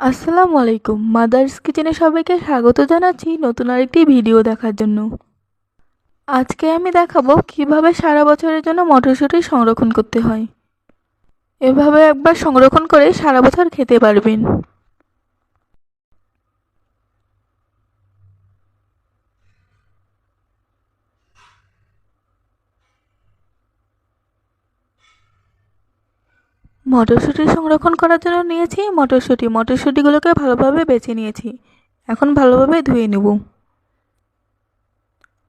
আসসালামু আলাইকুম। মাদার্স কিচেনে সবাইকে স্বাগত জানাচ্ছি নতুন আরেকটি ভিডিও দেখার জন্য। আজকে আমি দেখাবো কীভাবে সারা বছরের জন্য মটরশুঁটি সংরক্ষণ করতে হয়। এভাবে একবার সংরক্ষণ করে সারা বছর খেতে পারবেন। মটরশুঁটি সংরক্ষণ করার জন্য নিয়েছি মটরশুঁটি। মটরশুঁটিগুলোকে ভালোভাবে বেছে নিয়েছি। এখন ভালোভাবে ধুয়ে নেব।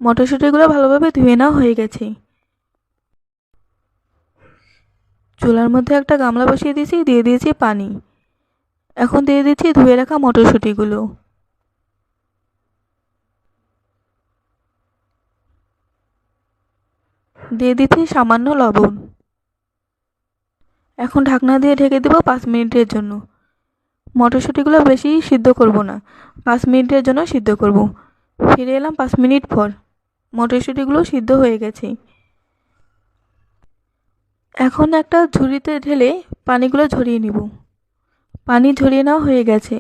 মটরশুঁটিগুলো ভালোভাবে ধুয়ে নেওয়া হয়ে গেছে। চুলার মধ্যে একটা গামলা বসিয়ে দিয়েছি, দিয়ে দিয়েছি পানি। এখন দিয়ে দিচ্ছি ধুয়ে রাখা মটরশুঁটিগুলো। দিয়ে দিচ্ছি সামান্য লবণ। এখন ঢাকনা দিয়ে ঢেকে দেবো পাঁচ মিনিটের জন্য। মটরশুঁটিগুলো বেশি সিদ্ধ করব না, পাঁচ মিনিটের জন্য সিদ্ধ করব। ফিরে এলাম পাঁচ মিনিট পর, মটরশুঁটিগুলো সিদ্ধ হয়ে গেছে। এখন একটা ঝুড়িতে ঢেলে পানিগুলো ঝরিয়ে নিব। পানি ঝরিয়ে নেওয়া হয়ে গেছে,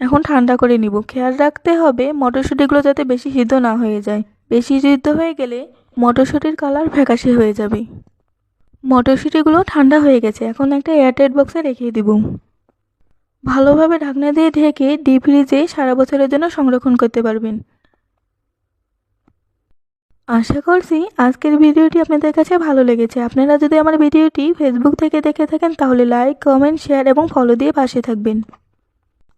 এখন ঠান্ডা করে নিব। খেয়াল রাখতে হবে মটরশুঁটিগুলো যাতে বেশি সিদ্ধ না হয়ে যায়। বেশি সিদ্ধ হয়ে গেলে মটরশুঁটির কালার ফ্যাকাশে হয়ে যাবে। মটরশুঁটিগুলো ঠান্ডা হয়ে গেছে। এখন একটা এয়ারটাইট বক্সে রেখে দিব। ভালোভাবে ঢাকনা দিয়ে ঢেকে ডিপ ফ্রিজে সারা বছরের জন্য সংরক্ষণ করতে পারবেন। আশা করছি আজকের ভিডিওটি আপনাদের কাছে ভালো লেগেছে। আপনারা যদি আমার ভিডিওটি ফেসবুক থেকে দেখে থাকেন, তাহলে লাইক কমেন্ট শেয়ার এবং ফলো দিয়ে পাশে থাকবেন।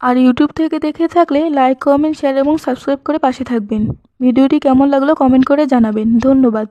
আর ইউটিউব থেকে দেখে থাকলে লাইক কমেন্ট শেয়ার এবং সাবস্ক্রাইব করে পাশে থাকবেন। ভিডিওটি কেমন লাগল কমেন্ট করে জানাবেন। ধন্যবাদ।